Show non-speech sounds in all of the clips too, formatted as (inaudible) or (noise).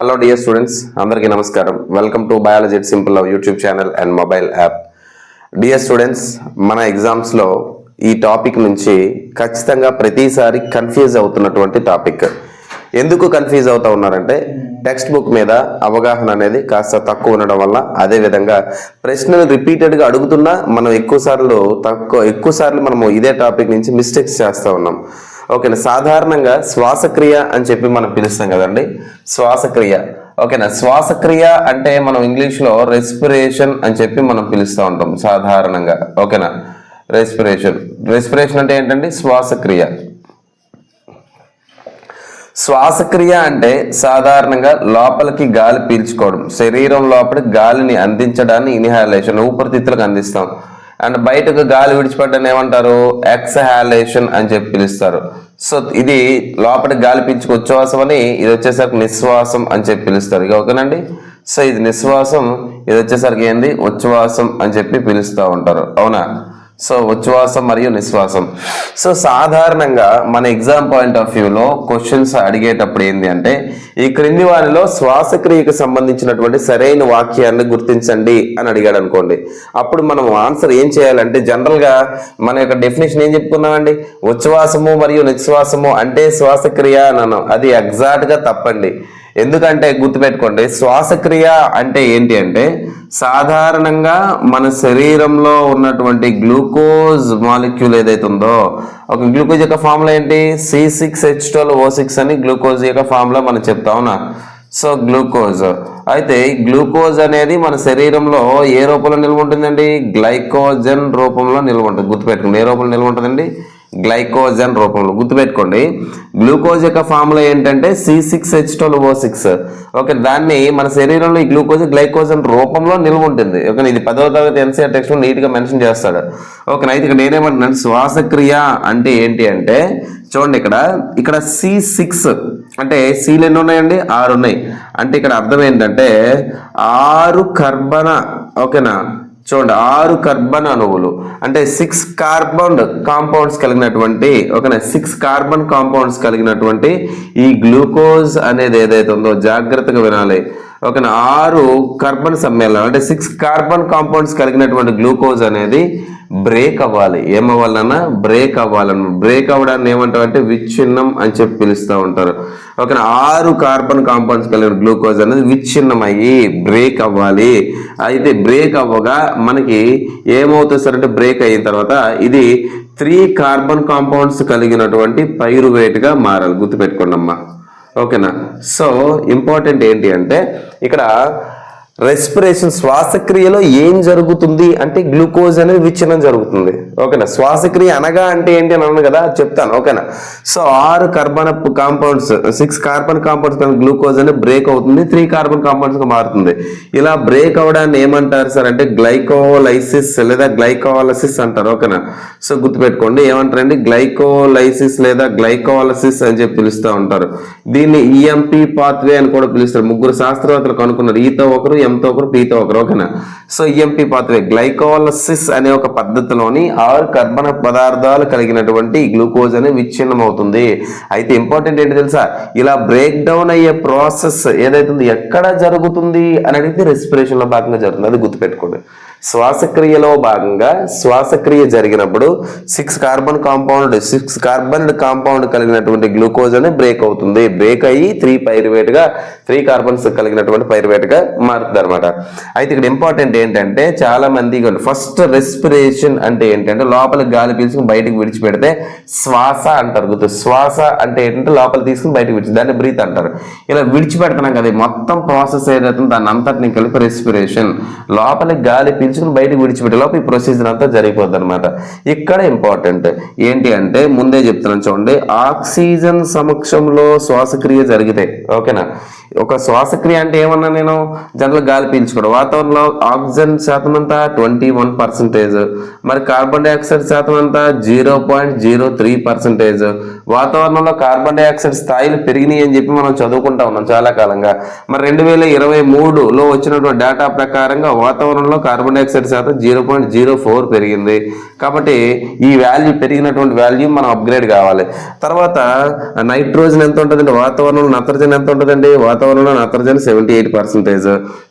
Hello dear students అందరికీ నమస్కారం. Welcome to biology simple love YouTube channel and mobile app dear students మన ఎగ్జామ్స్లో ఈ టాపిక్ నుంచి ఖచ్చితంగా ప్రతిసారి కన్ఫ్యూజ్ అవుతున్నటువంటి టాపిక్ ఎందుకు కన్ఫ్యూజ్ అవుతా ఉన్నారంటే టెక్స్ట్ బుక్ మీద అవగాహన అనేది కాస్త తక్కువ ఉండడం వల్ల అదే విధంగా ప్రశ్నలు రిపీటెడ్గా అడుగుతున్నా మనం ఎక్కువ సార్లు తక్కువ ఎక్కువ సార్లు మనము ఇదే టాపిక్ నుంచి మిస్టేక్స్ చేస్తూ ఉన్నాం. ఓకేనా సాధారణంగా శ్వాసక్రియ అని చెప్పి మనం పిలుస్తాం కదండి. శ్వాసక్రియ. ఓకేనా శ్వాసక్రియ అంటే మనం ఇంగ్లీష్లో రెస్పిరేషన్ అని చెప్పి మనం పిలుస్తూ ఉంటాం సాధారణంగా. ఓకేనా రెస్పిరేషన్. రెస్పిరేషన్ అంటే ఏంటండి? శ్వాసక్రియ. శ్వాసక్రియ అంటే సాధారణంగా లోపలికి గాలి పీల్చుకోవడం శరీరం లోపలికి గాలిని అందించడాన్ని ఇన్హాలేషన్ ఊపిరితిత్తులకు అందిస్తాం. అండ్ బయటకు గాలి విడిచిపెట్టడం ఏమంటారు? ఎక్సహాలేషన్ అని చెప్పి పిలుస్తారు. సో ఇది లోపలికి గాలి పీల్చుకు ఉచ్ఛ్వాసం అని ఇది వచ్చేసరికి నిశ్వాసం అని చెప్పి పిలుస్తారు. ఇక ఓకేనండి? సో ఇది నిశ్వాసం ఇది వచ్చేసరికి ఏంది? ఉచ్ఛ్వాసం అని చెప్పి పిలుస్తూ ఉంటారు. అవునా? సో ఉచ్ఛ్వాసం మరియు నిశ్వాసం. సో సాధారణంగా మన ఎగ్జామ్ పాయింట్ ఆఫ్ వ్యూలో క్వశ్చన్స్ అడిగేటప్పుడు ఏంటి అంటే ఈ క్రింది వారిలో శ్వాసక్రియకు సంబంధించినటువంటి సరైన వాక్యాన్ని గుర్తించండి అని అడిగాడు అనుకోండి. అప్పుడు మనం ఆన్సర్ ఏం చేయాలంటే జనరల్గా మన యొక్క డెఫినేషన్ ఏం చెప్పుకున్నామండి? ఉచ్ఛ్వాసము మరియు నిశ్వాసము అంటే శ్వాసక్రియ అన్నాను అది ఎగ్జాక్ట్గా తప్పండి. ఎందుకంటే గుర్తుపెట్టుకోండి శ్వాసక్రియ అంటే ఏంటి అంటే సాధారణంగా మన శరీరంలో ఉన్నటువంటి గ్లూకోజ్ మాలిక్యూల్ ఏదైతే ఉందో ఒక గ్లూకోజ్ యొక్క ఫార్ములా ఏంటి? C six H twelve O six అని గ్లూకోజ్ యొక్క ఫార్ములా మనం చెప్తా అవునా సో గ్లూకోజ్. అయితే ఈ గ్లూకోజ్ అనేది మన శరీరంలో ఏ రూపంలో నిల్వ ఉంటుందండి? గ్లైకోజన్ రూపంలో నిల్వ ఉంటుంది. గుర్తుపెట్టుకుని ఏ రూపంలో నిల్వ ఉంటుందండి? గ్లైకోజన్ రూపంలో. గుర్తుపెట్టుకోండి గ్లూకోజ్ యొక్క ఫార్ములా ఏంటంటే C six H twelve O six okay దాన్ని మన శరీరంలో ఈ గ్లూకోజ్ గ్లైకోజన్ రూపంలో నిల్వ ఉంటుంది. ఓకే ఇది పదవ తరగతి ఎన్సీఆర్ టెక్స్ట్ నీట్గా మెన్షన్ చేస్తాడు. ఓకే అయితే ఇక్కడ నేనేమంటున్నాను శ్వాసక్రియ అంటే ఏంటి అంటే చూడండి ఇక్కడ ఇక్కడ సి సిక్స్ అంటే సీలు ఎన్ని ఉన్నాయండి? ఆరు ఉన్నాయి. అంటే ఇక్కడ అర్థం ఏంటంటే ఆరు కర్బన ఓకేనా? చూడండి ఆరు కార్బన్ అణువులు. అంటే సిక్స్ కార్బన్ కాంపౌండ్స్ కలిగినటువంటి ఓకేనా? సిక్స్ కార్బన్ కాంపౌండ్స్ కలిగినటువంటి ఈ గ్లూకోజ్ అనేది ఏదైతే ఉందో జాగ్రత్తగా వినాలి. ఓకేనా? ఆరు కార్బన్ సమ్మేళనం అంటే సిక్స్ కార్బన్ కాంపౌండ్స్ కలిగినటువంటి గ్లూకోజ్ అనేది బ్రేక్ అవ్వాలి. ఏమవ్వాలన్నా బ్రేక్ అవ్వాలన్న బ్రేక్ అవ్వడాన్ని ఏమంటారు అంటే విచ్ఛిన్నం అని చెప్పి పిలుస్తూ ఉంటారు. ఓకేనా? ఆరు కార్బన్ కాంపౌండ్స్ కలిగిన గ్లూకోజ్ అనేది విచ్ఛిన్నం అయ్యి బ్రేక్ అవ్వాలి. అయితే బ్రేక్ అవ్వగా మనకి ఏమవుతుంది సార్ అంటే బ్రేక్ అయిన తర్వాత ఇది త్రీ కార్బన్ కాంపౌండ్స్ కలిగినటువంటి పైరువేట్గా మారాలి. గుర్తుపెట్టుకోండి అమ్మా ఓకేనా? సో ఇంపార్టెంట్ ఏంటి అంటే ఇక్కడ రెస్పిరేషన్ శ్వాసక్రియలో ఏం జరుగుతుంది అంటే గ్లూకోజ్ అనేది విచ్ఛిన్నం జరుగుతుంది. ఓకేనా? శ్వాసక్రియ అనగా అంటే ఏంటి అని అన్నాను కదా చెప్తాను. ఓకేనా? సో ఆరు carbon compounds six carbon compounds glucose అనేది బ్రేక్ అవుతుంది త్రీ కార్బన్ కాంపౌండ్స్గా మారుతుంది. ఇలా బ్రేక్ అవడాన్ని ఏమంటారు సార్ అంటే గ్లైకోలైసిస్ లేదా గ్లైకోలసిస్ అంటారు. ఓకేనా? సో గుర్తుపెట్టుకోండి ఏమంటారండి? గ్లైకోలైసిస్ లేదా గ్లైకోలసిస్ అని చెప్పి పిలుస్తూ ఉంటారు. దీన్ని ఈఎంపి పాత్వే అని కూడా పిలుస్తారు. ముగ్గురు శాస్త్రవేత్తలు కనుక్కున్నారు. ఈతో ఒకరు ఎంతో ఒకరు పీతో ఒకరు ఓకేనా? సో ఈఎంపి పాత్వే గ్లైకోలసిస్ అనే ఒక పద్ధతిలోని ఆరు కర్బన పదార్థాలు కలిగినటువంటి గ్లూకోజ్ అనేది విచ్ఛిన్నం అవుతుంది అయితే ఇంపార్టెంట్ ఏంటి తెలుసా? ఇలా బ్రేక్ డౌన్ అయ్యే ప్రాసెస్ ఏదైతే ఎక్కడ జరుగుతుంది? అని అడిగితే రెస్పిరేషన్లో భాగంగా జరుగుతుంది. అది గుర్తుపెట్టుకోండి. శ్వాసక్రియలో భాగంగా శ్వాసక్రియ జరిగినప్పుడు six carbon compound six carbon compound కలిగినటువంటి గ్లూకోజ్ అనేది బ్రేక్ అవుతుంది. బ్రేక్ అయ్యి త్రీ పైరువేట్గా త్రీ కార్బన్స్ కలిగినటువంటి పైరువేట్గా మారుతుంది అనమాట అయితే ఇక్కడ ఇంపార్టెంట్ ఏంటంటే చాలా మంది ఫస్ట్ రెస్పిరేషన్ అంటే ఏంటంటే లోపలికి గాలి పీల్చుకుని బయటకు విడిచిపెడితే శ్వాస అంటారు గుర్తు. శ్వాస అంటే ఏంటంటే లోపల తీసుకుని బయటకు విడిచి దాన్ని బ్రీత్ అంటారు. ఇలా విడిచిపెడుతున్నాం కదా మొత్తం ప్రాసెస్ ఏదైతే దాన్ని అంతటిని కలిపి రెస్పిరేషన్ లోపలికి గాలి పీల్చుకుని బయటకు విడిచిపెట్టే ఈ ప్రొసీజర్ అంతా జరిగిపోద్ది అనమాట ఇక్కడ ఇంపార్టెంట్ ఏంటి అంటే ముందే చెప్తున్నాను చూడండి ఆక్సిజన్ సమక్షంలో శ్వాసక్రియ జరిగితే ఓకేనా? ఒక శ్వాసక్రియ అంటే ఏమన్నా నేను జనరల్ గాలి పీల్చుకోవడం వాతావరణంలో ఆక్సిజన్ శాతం అంతా ట్వంటీ వన్ పర్సెంటేజ్ మరి కార్బన్ డైఆక్సైడ్ శాతం అంతా zero point zero three percentage వాతావరణంలో కార్బన్ డైఆక్సైడ్ స్థాయిలు పెరిగినాయి అని చెప్పి మనం చదువుకుంటా ఉన్నాం చాలా కాలంగా. మరి రెండు వేల ఇరవై మూడులో వచ్చినటువంటి డేటా ప్రకారంగా వాతావరణంలో కార్బన్ డైఆక్సైడ్ శాతం జీరో పాయింట్ జీరో ఫోర్ పెరిగింది. కాబట్టి ఈ వాల్యూ పెరిగినటువంటి వాల్యూ మనం అప్గ్రేడ్ కావాలి. తర్వాత నైట్రోజన్ ఎంత ఉంటుందండి? వాతావరణంలో నత్రజని ఎంత ఉంటుందండి? వాతావరణంలో నత్రజని సెవెంటీ ఎయిట్ పర్సెంటేజ్.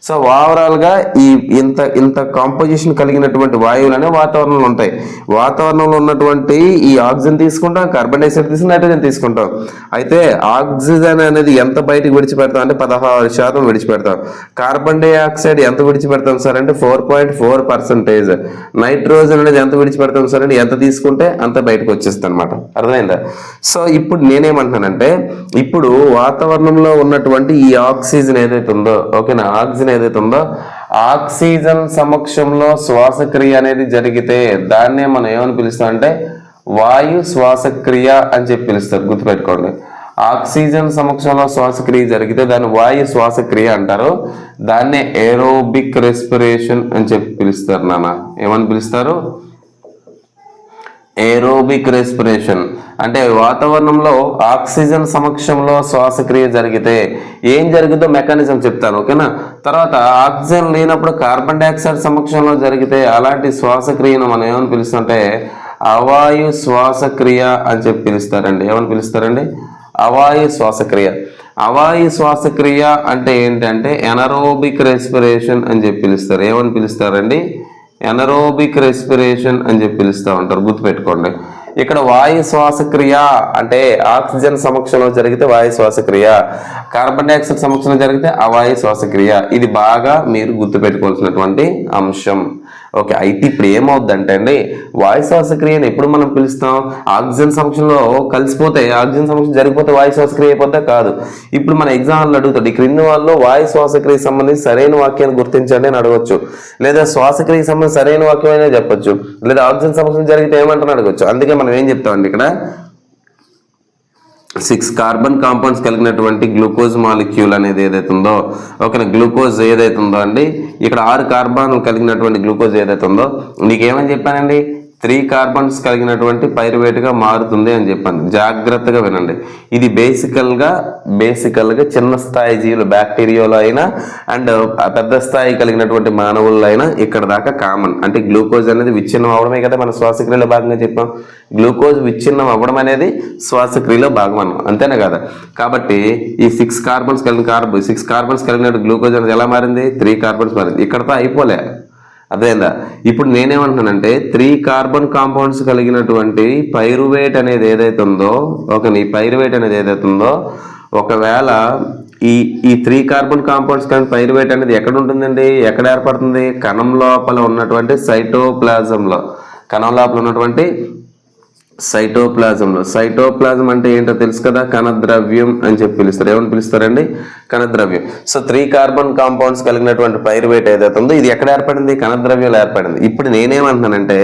సో ఓవరాల్గా ఈ ఇంత ఇంత కాంపోజిషన్ కలిగినటువంటి వాయువులు అనేవి వాతావరణంలో ఉంటాయి. వాతావరణంలో ఉన్నటువంటి ఈ ఆక్సిజన్ తీసుకుంటాం కార్బన్ డైఆక్సైడ్ తీసుకుని నైట్రోజన్ తీసుకుంటాం. అయితే ఆక్సిజన్ అనేది ఎంత బయటకు విడిచిపెడతాం అంటే పదహారు శాతం విడిచిపెడతాం. కార్బన్ డైఆక్సైడ్ ఎంత విడిచిపెడతాం సార్ అంటే four point four percentage. Nitrogen అనేది ఎంత విడిచిపెడతాం సార్ అంటే ఎంత తీసుకుంటే అంత బయటకు వచ్చేస్తుంది అనమాట అర్థమైందా? సో ఇప్పుడు నేనేమంటున్నానంటే ఇప్పుడు వాతావరణంలో ఉన్నటువంటి ఈ ఆక్సిజన్ ఏదైతే ఉందో ఓకేనా? ఆక్సిజన్ ఏదైతే ఉందో ఆక్సిజన్ సమక్షంలో శ్వాసక్రియ అనేది జరిగితే దాన్నే మనం ఏమని పిలుస్తాం అంటే వాయు శ్వాసక్రియ అని చెప్పి పిలుస్తారు. గుర్తుపెట్టుకోండి. ఆక్సిజన్ సమక్షంలో శ్వాసక్రియ జరిగితే దాన్ని వాయు శ్వాసక్రియ అంటారు. దాన్నే ఏరోబిక్ రెస్పిరేషన్ అని చెప్పి పిలుస్తారు నాన్న. ఏమని పిలుస్తారు? Aerobic respiration. అంటే వాతావరణంలో ఆక్సిజన్ సమక్షంలో శ్వాసక్రియ జరిగితే ఏం జరుగుతుందో మెకానిజం చెప్తాను ఓకేనా? తర్వాత ఆక్సిజన్ లేనప్పుడు కార్బన్ డైఆక్సైడ్ సమక్షంలో జరిగితే అలాంటి శ్వాసక్రియను మనం ఏమని పిలుస్తుంటే అవాయు శ్వాసక్రియ అని చెప్పి పిలుస్తారండి. ఏమని పిలుస్తారండి? అవాయు శ్వాసక్రియ. అవాయు శ్వాసక్రియ అంటే ఏంటంటే ఎనరోబిక్ రెస్పిరేషన్ అని చెప్పి పిలుస్తారు. ఏమని పిలుస్తారండి? ఎనరోబిక్ రెస్పిరేషన్ అని చెప్పి పిలుస్తూ ఉంటారు. గుర్తుపెట్టుకోండి. ఇక్కడ వాయు శ్వాసక్రియ అంటే ఆక్సిజన్ సమక్షంలో జరిగితే వాయు శ్వాసక్రియ కార్బన్ డైఆక్సైడ్ సమక్షంలో జరిగితే అవాయు శ్వాసక్రియ. ఇది బాగా మీరు గుర్తుపెట్టుకోవాల్సినటువంటి అంశం. ఓకే అయితే ఇప్పుడు ఏమవుద్దంటే అండి వాయు శ్వాసక్రియను ఎప్పుడు మనం పిలుస్తాం? ఆక్సిజన్ సమక్షంలో కలిసిపోతే ఆక్సిజన్ సమక్షం జరిగిపోతే వాయు శ్వాసక్రియ అయిపోతే కాదు. ఇప్పుడు మన ఎగ్జామ్లు అడుగుతాడు ఈ క్రింది వాళ్ళు వాయు శ్వాసక్రియకి సంబంధించి సరైన వాక్యాన్ని గుర్తించండి అని అడగొచ్చు. లేదా శ్వాసక్రియకి సంబంధించి సరైన వాక్యం అయినా చెప్పొచ్చు. లేదా ఆక్సిజన్ సమక్షం జరిగితే ఏమంటారు అడగొచ్చు. అందుకే మనం ఏం చెప్తామండి ఇక్కడ? సిక్స్ కార్బన్ కాంపౌండ్స్ కలిగినటువంటి గ్లూకోజ్ మాలిక్యూల్ అనేది ఏదైతే ఉందో ఓకేనా గ్లూకోజ్ ఏదైతే ఉందో అండి ఇక్కడ ఆరు కార్బన్ కలిగినటువంటి గ్లూకోజ్ ఏదైతే ఉందో మీకు ఏమని చెప్పానండి? త్రీ కార్బన్స్ కలిగినటువంటి పైరువేటుగా మారుతుంది అని చెప్పాను జాగ్రత్తగా వినండి. ఇది బేసికల్గా బేసికల్గా చిన్న స్థాయి జీవులు బ్యాక్టీరియాలో అయినా అండ్ పెద్ద స్థాయి కలిగినటువంటి మానవుల్లో అయినా ఇక్కడ దాకా కామన్. అంటే గ్లూకోజ్ అనేది విచ్ఛిన్నం అవడమే కదా మన శ్వాసక్రియలో భాగంగా చెప్పాం. గ్లూకోజ్ విచ్ఛిన్నం అవ్వడం అనేది శ్వాసక్రియలో భాగం అన్నాం అంతేనా కదా? కాబట్టి ఈ సిక్స్ కార్బన్స్ కలిగిన కార్బన్ సిక్స్ కార్బన్స్ కలిగిన గ్లూకోజ్ అనేది ఎలా మారింది? త్రీ కార్బన్స్ మారింది. ఇక్కడతో అయిపోలే. అదేందా ఇప్పుడు నేనేమంటున్నానంటే త్రీ కార్బన్ కాంపౌండ్స్ కలిగినటువంటి పైరువేట్ అనేది ఏదైతే ఉందో ఒక ఈ పైరువేట్ అనేది ఏదైతే ఉందో ఒకవేళ ఈ ఈ త్రీ కార్బన్ కాంపౌండ్స్ కానీ పైరువేట్ అనేది ఎక్కడ ఉంటుందండి ఎక్కడ ఏర్పడుతుంది? కణం లోపల ఉన్నటువంటి సైటోప్లాజంలో. కణం లోపల ఉన్నటువంటి సైటోప్లాజంలో. సైటోప్లాజం అంటే ఏంటో తెలుసు కదా? కణద్రవ్యం అని చెప్పి పిలుస్తారు. ఏమని పిలుస్తారండి? కణద్రవ్యం. సో త్రీ కార్బన్ కాంపౌండ్స్ కలిగినటువంటి పైరువేట్ ఏదైతే ఉందో ఇది ఎక్కడ ఏర్పడింది? కణద్రవ్యంలో ఏర్పడింది. ఇప్పుడు నేనేమంటున్నానంటే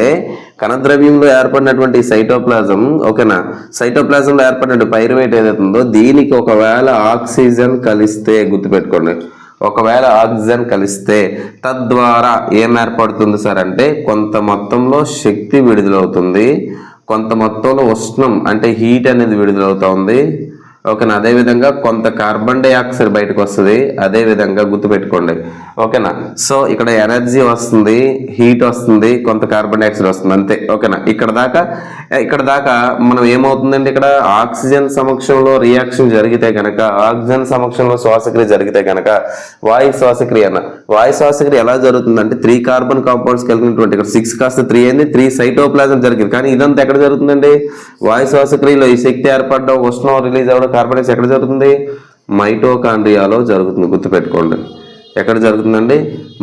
కణద్రవ్యంలో ఏర్పడినటువంటి సైటోప్లాజం ఓకేనా? సైటోప్లాజంలో ఏర్పడినటువంటి పైరువేట్ ఏదైతే ఉందో దీనికి ఒకవేళ ఆక్సిజన్ కలిస్తే గుర్తుపెట్టుకోండి. ఒకవేళ ఆక్సిజన్ కలిస్తే తద్వారా ఏం ఏర్పడుతుంది సార్ అంటే కొంత మొత్తంలో శక్తి విడుదలవుతుంది. కొంత మొత్తంలో ఉష్ణం అంటే హీట్ అనేది విడుదలవుతుంది. ఓకేనా? అదేవిధంగా కొంత కార్బన్ డైఆక్సైడ్ బయటకు వస్తుంది. అదే విధంగా గుర్తుపెట్టుకోండి. ఓకేనా? సో ఇక్కడ ఎనర్జీ వస్తుంది హీట్ వస్తుంది కొంత కార్బన్ డైఆక్సైడ్ వస్తుంది. అంతే. ఓకేనా? ఇక్కడ దాకా ఇక్కడ దాకా మనం ఏమవుతుందండి ఇక్కడ? ఆక్సిజన్ సమక్షంలో రియాక్షన్ జరిగితే కనుక ఆక్సిజన్ సమక్షంలో శ్వాసక్రియ జరిగితే కనుక వాయు శ్వాసక్రియ అన్న వాయు శ్వాసక్రియ ఎలా జరుగుతుందంటే త్రీ కార్బన్ కాంపౌండ్స్ కలిగినటువంటి ఇక్కడ సిక్స్ కాస్త త్రీ అయింది త్రీ సైటోప్లాజం జరిగింది. కానీ ఇదంతా ఎక్కడ జరుగుతుందండి? వాయు శ్వాసక్రియలో ఈ శక్తి ఏర్పడడం ఉష్ణం రిలీజ్ అవ్వడం కార్బన్ ఎక్కడ జరుగుతుంది? మైటోకాండ్రియాలో జరుగుతుంది. గుర్తుపెట్టుకోండి. ఎక్కడ జరుగుతుందండి?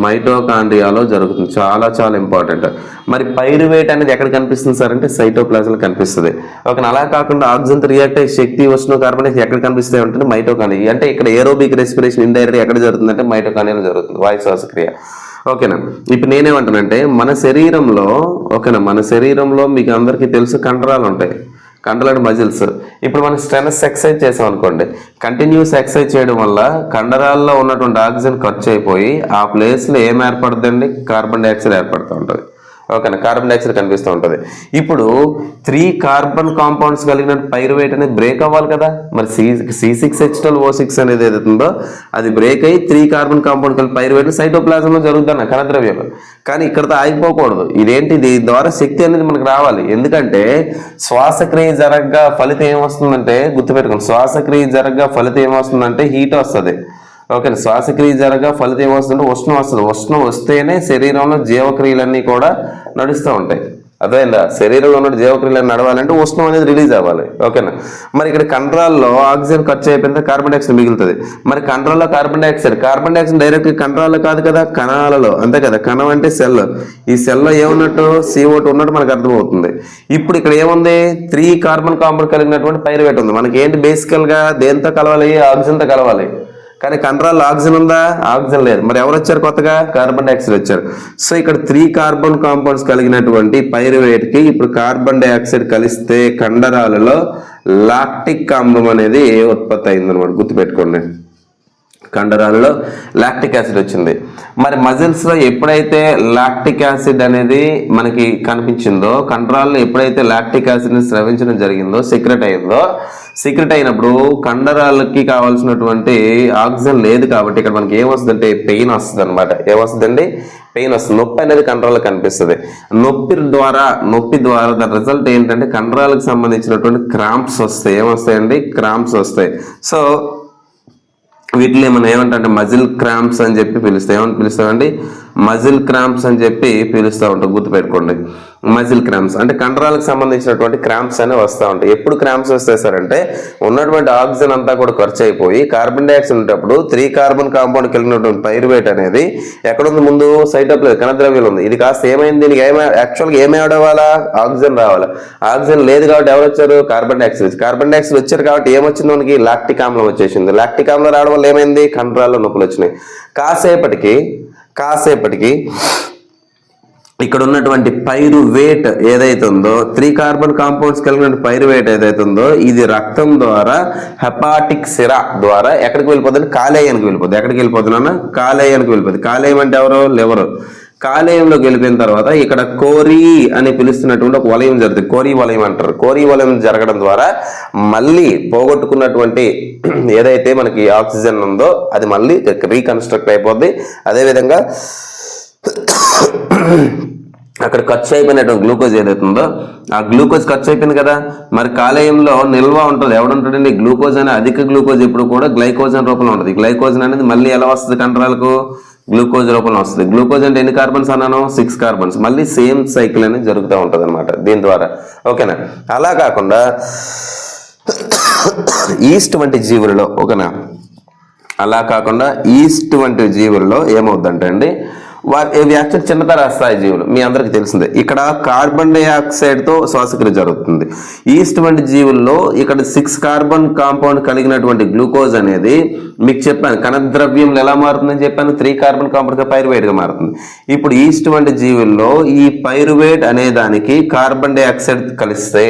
మైటోకాండ్రియాలో జరుగుతుంది. చాలా చాలా ఇంపార్టెంట్. మరి పైరువేట్ అనేది ఎక్కడ కనిపిస్తుంది సార్ అంటే సైటోప్లాజంలో కనిపిస్తుంది. ఒక అలా కాకుండా ఆక్సిజన్ రియాక్ట్ అయ్యే శక్తి వస్తున్న కార్బన్ ఎక్కడ కనిపిస్తాయి ఉంటుంది? మైటోకాండ్రియా అంటే ఇక్కడ ఏరోబిక్ రెస్పిరేషన్ ఇండైరెక్ట్ ఎక్కడ జరుగుతుందంటే మైటోకాండ్రియాలో జరుగుతుంది. వాయు శ్వాసక్రియ ఓకేనా? ఇప్పుడు నేనేమంటానంటే మన శరీరంలో ఓకేనా? మన శరీరంలో మీకు అందరికీ తెలుసు కండరాలు ఉంటాయి. కండరాల మజిల్స్. ఇప్పుడు మనం స్ట్రెనస్ ఎక్సర్సైజ్ చేసాం అనుకోండి. కంటిన్యూస్ ఎక్సర్సైజ్ చేయడం వల్ల కండరాల్లో ఉన్నటువంటి ఆక్సిజన్ ఖర్చు అయిపోయి ఆ ప్లేస్లో ఏం ఏర్పడుతుంది కార్బన్ డైఆక్సైడ్ ఏర్పడుతూ ఉంటుంది. ఓకేనా? కార్బన్ డైఆక్సైడ్ కనిపిస్తూ ఉంటుంది. ఇప్పుడు త్రీ కార్బన్ కాంపౌండ్స్ కలిగిన పైరువేట్ అనేది బ్రేక్ అవ్వాలి కదా? మరి C C six H O six అనేది ఏదైతుందో అది బ్రేక్ అయ్యి త్రీ కార్బన్ కాంపౌండ్ కలిపి పైరువేట్ సైటోప్లాజంలో జరుగుతుంది కణద్రవ్యంలో కానీ ఇక్కడతో ఆగిపోకూడదు. ఇదేంటి? దీని ద్వారా శక్తి అనేది మనకు రావాలి. ఎందుకంటే శ్వాసక్రియ జరగ్గా ఫలితం ఏమొస్తుందంటే గుర్తుపెట్టుకోండి శ్వాసక్రియ జరగ్గా ఫలితం ఏమొస్తుందంటే హీట్ వస్తుంది. ఓకే శ్వాసక్రియ జరగగా ఫలితం ఏమొస్తుందంటే ఉష్ణం వస్తుంది. ఉష్ణం వస్తేనే శరీరంలో జీవక్రియలన్నీ కూడా నడుస్తూ ఉంటాయి. అదే శరీరంలో ఉన్న జీవక్రియలు నడవాలంటే ఉష్ణం అనేది రిలీజ్ అవ్వాలి. ఓకేనా? మరి ఇక్కడ కండ్రాల్లో ఆక్సిజన్ ఖర్చు అయిపోయిన కార్బన్ డైఆక్సైడ్ మిగులుతుంది. మరి కంట్రాల్లో carbon dioxide carbon dioxide direct కండ్రాల్లో కాదు కదా కణాలలో. అంతే కదా కణం అంటే సెల్. ఈ సెల్లో ఏమున్నట్టు? CO2 ఉన్నట్టు మనకు అర్థమవుతుంది. ఇప్పుడు ఇక్కడ ఏముంది? త్రీ కార్బన్ కాంపౌండ్ కలిగినటువంటి పైరువేట్ ఉంది. మనకి ఏంటి బేసికల్గా దేంతో కలవాలి? ఆక్సిజన్తో కలవాలి. కానీ కండరాల్లో ఆక్సిజన్ ఉందా? ఆక్సిజన్ లేదు. మరి ఎవరు వచ్చారు కొత్తగా? కార్బన్ డైఆక్సైడ్ వచ్చారు. సో ఇక్కడ త్రీ కార్బన్ కాంపౌండ్స్ కలిగినటువంటి పైరువేట్కి ఇప్పుడు కార్బన్ డైఆక్సైడ్ కలిస్తే కండరాలలో లాక్టిక్ ఆమ్లం అనేది ఉత్పత్తి అయిందనమాట గుర్తుపెట్టుకోండి. కండరాల్లో లాక్టిక్ యాసిడ్ వచ్చింది. మరి మజిల్స్లో ఎప్పుడైతే లాక్టిక్ యాసిడ్ అనేది మనకి కనిపించిందో కండరాల్లో ఎప్పుడైతే లాక్టిక్ యాసిడ్ని స్రవించడం జరిగిందో సీక్రెట్ అయిందో సీక్రెట్ అయినప్పుడు కండరాలకి కావాల్సినటువంటి ఆక్సిజన్ లేదు కాబట్టి ఇక్కడ మనకి ఏమొస్తుందంటే పెయిన్ వస్తుంది అనమాట ఏమొస్తుందండి? పెయిన్ వస్తుంది. నొప్పి అనేది కండరాలకు కనిపిస్తుంది. నొప్పి ద్వారా నొప్పి ద్వారా దాని రిజల్ట్ ఏంటంటే కండరాలకు సంబంధించినటువంటి క్రాంప్స్ వస్తాయి. ఏమొస్తాయండి? క్రాంప్స్ వస్తాయి. సో వీటిని మనం ఏమంటారంటే మజిల్ క్రాంప్స్ అని చెప్పి పిలుస్తాం ఏమని పిలుస్తామండి మజిల్ క్రాంప్స్ అని చెప్పి పిలుస్తూ ఉంటాం గుర్తుపెట్టుకోండి. Muscle cramps. అంటే కండరాలకు సంబంధించినటువంటి క్రాంప్స్ అనేవి వస్తూ ఉంటాయి. ఎప్పుడు క్రాంప్స్ వస్తాయి సార్ అంటే ఉన్నటువంటి ఆక్సిజన్ అంతా కూడా ఖర్చు అయిపోయి కార్బన్ డైఆక్సైడ్ ఉండేటప్పుడు త్రీ కార్బన్ కాంపౌండ్ కలిగినటువంటి పైరువేట్ అనేది ఎక్కడుంది ముందు? సైటోప్లేస్ కణద్రవ్యం ఉంది. ఇది కాస్త ఏమైంది? దీనికి ఏమై యాక్చువల్గా ఏమై రావాలా ఆక్సిజన్ రావాలి? ఆక్సిజన్ లేదు కాబట్టి ఎవరు వచ్చారు? కార్బన్ డైఆక్సైడ్ కార్బన్ డైఆక్సైడ్ వచ్చారు కాబట్టి ఏమొచ్చింది మనకి? లాక్టిక్ ఆమ్లం వచ్చేసింది. లాక్టిక్ ఆమ్లం రావడం వల్ల ఏమైంది? కండరాల్లో నొప్పులు వచ్చినాయి. కాసేపటికి కాసేపటికి ఇక్కడ ఉన్నటువంటి పైరువేట్ ఏదైతే ఉందో త్రీ కార్బన్ కాంపౌండ్స్ కలిగిన పైరువేట్ ఏదైతే ఉందో ఇది రక్తం ద్వారా హెపాటిక్ సిరా ద్వారా ఎక్కడికి వెళ్ళిపోతుంది కాలేయానికి వెళ్ళిపోతుంది ఎక్కడికి వెళ్ళిపోతున్నా కాలేయానికి వెళ్ళిపోతుంది కాలేయం అంటే ఎవరు? లివరు. కాలేయంలో గెలిపిన తర్వాత ఇక్కడ కోరి అని పిలుస్తున్నటువంటి ఒక వలయం జరుగుతుంది. కోరి వలయం అంటారు. కోరి వలయం జరగడం ద్వారా మళ్ళీ పోగొట్టుకున్నటువంటి (clears throat) ఏదైతే మనకి ఆక్సిజన్ ఉందో అది మళ్ళీ రీకన్స్ట్రక్ట్ అయిపోద్ది. అదేవిధంగా అక్కడ ఖర్చు అయిపోయినటువంటి గ్లూకోజ్ ఏదైతుందో ఆ గ్లూకోజ్ ఖర్చు అయిపోయింది కదా. మరి కాలేయంలో నిల్వ ఉంటుంది. ఎవడుంటాడండి గ్లూకోజ్ అనే అధిక గ్లూకోజ్ ఎప్పుడు కూడా గ్లైకోజన్ రూపంలో ఉంటుంది. గ్లైకోజన్ అనేది మళ్ళీ ఎలా వస్తుంది కండరాలకు? గ్లూకోజ్ రూపంలో వస్తుంది. గ్లూకోజ్ అంటే ఎన్ని కార్బన్స్ అన్నాను? Six carbons. మళ్ళీ సేమ్ సైకిల్ అనేది జరుగుతూ ఉంటుంది అనమాట దీని ద్వారా. ఓకేనా? అలా కాకుండా ఈస్ట్ వంటి జీవులలో ఓకేనా? అలా కాకుండా ఈస్ట్ వంటి జీవుల్లో ఏమవుద్దంటే అండి ఇవి యాక్చువల్ చిన్నతర స్థాయి జీవులు? మీ అందరికి తెలిసిందే. ఇక్కడ కార్బన్ డైఆక్సైడ్తో శ్వాసక్రియ జరుగుతుంది. ఈస్ట్ వంటి జీవుల్లో ఇక్కడ సిక్స్ కార్బన్ కాంపౌండ్ కలిగినటువంటి గ్లూకోజ్ అనేది మీకు చెప్పాను కణద్రవ్యం ఎలా మారుతుందని చెప్పాను త్రీ కార్బన్ కాంపౌండ్గా పైరువేట్గా మారుతుంది. ఇప్పుడు ఈస్ట్ వంటి జీవుల్లో ఈ పైరువేట్ అనే దానికి కార్బన్ డైఆక్సైడ్ కలిస్తే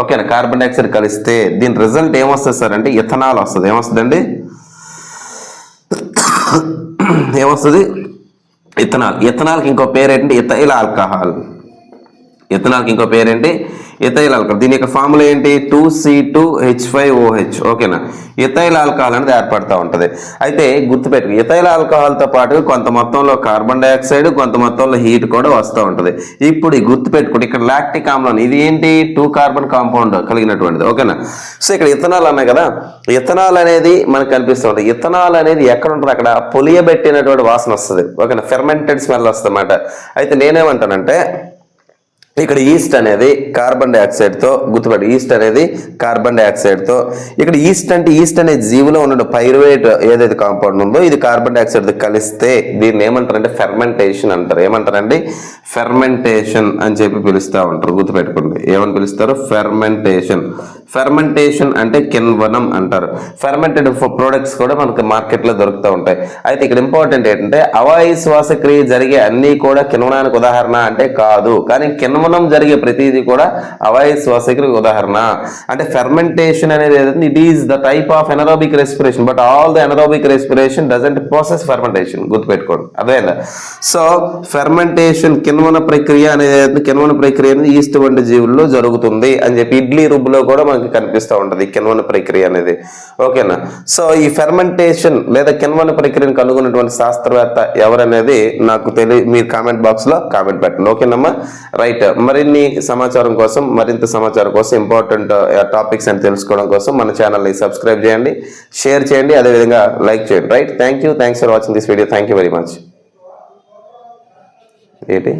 ఓకేనా? కార్బన్ డైఆక్సైడ్ కలిస్తే దీని రిజల్ట్ ఏమొస్తుంది సార్ అంటే ఇథనాల్ వస్తుంది. ఏమొస్తుందండి? ఏమొస్తుంది? ఇథనాల్. ఇథనాల్కి ఇంకో పేరు ఏంటంటే ఇథైల్ ఆల్కహాల్ ఇథనాల్కి ఇంకో పేరేంటి? ఇథైల్ ఆల్కహాల్ దీని యొక్క ఫార్ములా ఏంటి? Two C two H five O H ఓకేనా? ఇథైల్ ఆల్కహాల్ అనేది ఏర్పడుతూ ఉంటుంది. అయితే గుర్తుపెట్టుకు ఇథైల్ ఆల్కహాల్తో పాటు కొంత మొత్తంలో కార్బన్ డైఆక్సైడ్ కొంత మొత్తంలో హీట్ కూడా వస్తూ ఉంటుంది. ఇప్పుడు ఈ గుర్తుపెట్టుకోండి ఇక్కడ లాక్టిక్ ఆమ్లం ఇది ఏంటి? టూ కార్బన్ కాంపౌండ్ కలిగినటువంటిది. ఓకేనా? సో ఇక్కడ ఇథనాల్ అన్నాయి కదా. ఇథనాల్ అనేది మనకు కనిపిస్తూ ఉంటుంది. ఇథనాల్ అనేది ఎక్కడ ఉంటుంది? అక్కడ పొలియబెట్టినటువంటి వాసన వస్తుంది. ఓకేనా? ఫెర్మెంటెడ్ స్మెల్ వస్తుంది అన్నమాట అయితే నేనేమంటానంటే ఇక్కడ ఈస్ట్ అనేది కార్బన్ డైఆక్సైడ్తో గుర్తుపడి ఈస్ట్ అనేది కార్బన్ డైఆక్సైడ్తో. ఇక్కడ ఈస్ట్ అంటే ఈస్ట్ అనే జీవిలో ఉన్న పైరువేట్ ఏదైతే కాంపౌండ్ ఉందో ఇది కార్బన్ డైఆక్సైడ్తో కలిస్తే దీన్ని ఏమంటారంటే ఫెర్మెంటేషన్ అంటారు. ఏమంటారండి? ఫెర్మెంటేషన్ అని చెప్పి పిలుస్తూ ఉంటారు గుర్తుపెట్టుకోండి. ఏమని పిలుస్తారు? ఫెర్మెంటేషన్. ఫెర్మెంటేషన్ అంటే కిణ్వనం అంటారు. ఫెర్మెంటెడ్ ప్రోడక్ట్స్ కూడా మనకి మార్కెట్లో దొరుకుతూ ఉంటాయి. అయితే ఇక్కడ ఇంపార్టెంట్ ఏంటంటే అవాయి శ్వాసక్రియ జరిగే అన్నీ కూడా కిన్వనానికి ఉదాహరణ అంటే కాదు. కానీ కిణ్వనం జరిగే ప్రతిదీ కూడా అవాయి శ్వాసక్రియకి ఉదాహరణ. అంటే ఫెర్మెంటేషన్ అనేది ఏదైతే it is the type of anaerobic respiration but all the anaerobic respiration doesn't process fermentation గుర్తుపెట్టుకోండి. అదే సో ఫెర్మెంటేషన్ కిణ్వన ప్రక్రియ అనేది కిన్వన ప్రక్రియ అనేది ఈస్ట్ వంటి జీవుల్లో జరుగుతుంది అని చెప్పి ఇడ్లీ రుబ్బులో కూడా మనకి కనిపిస్తూ ఉంటుంది కిణ్వన ప్రక్రియ అనేది. ఓకేనా? సో ఈ ఫెర్మెంటేషన్ లేదా కిణ్వన ప్రక్రియను కనుగొన్నటువంటి శాస్త్రవేత్త ఎవరనేది నాకు తెలియ మీరు కామెంట్ బాక్స్లో కామెంట్ పెట్టండి. ఓకేనమ్మా? రైట్ మరిన్ని సమాచారం కోసం మరింత సమాచారం కోసం ఇంపార్టెంట్ టాపిక్స్ అని తెలుసుకోవడం కోసం మన ఛానల్ని సబ్స్క్రైబ్ చేయండి షేర్ చేయండి అదేవిధంగా లైక్ చేయండి. Right thank you thanks for watching this video thank you very much ఏంటి?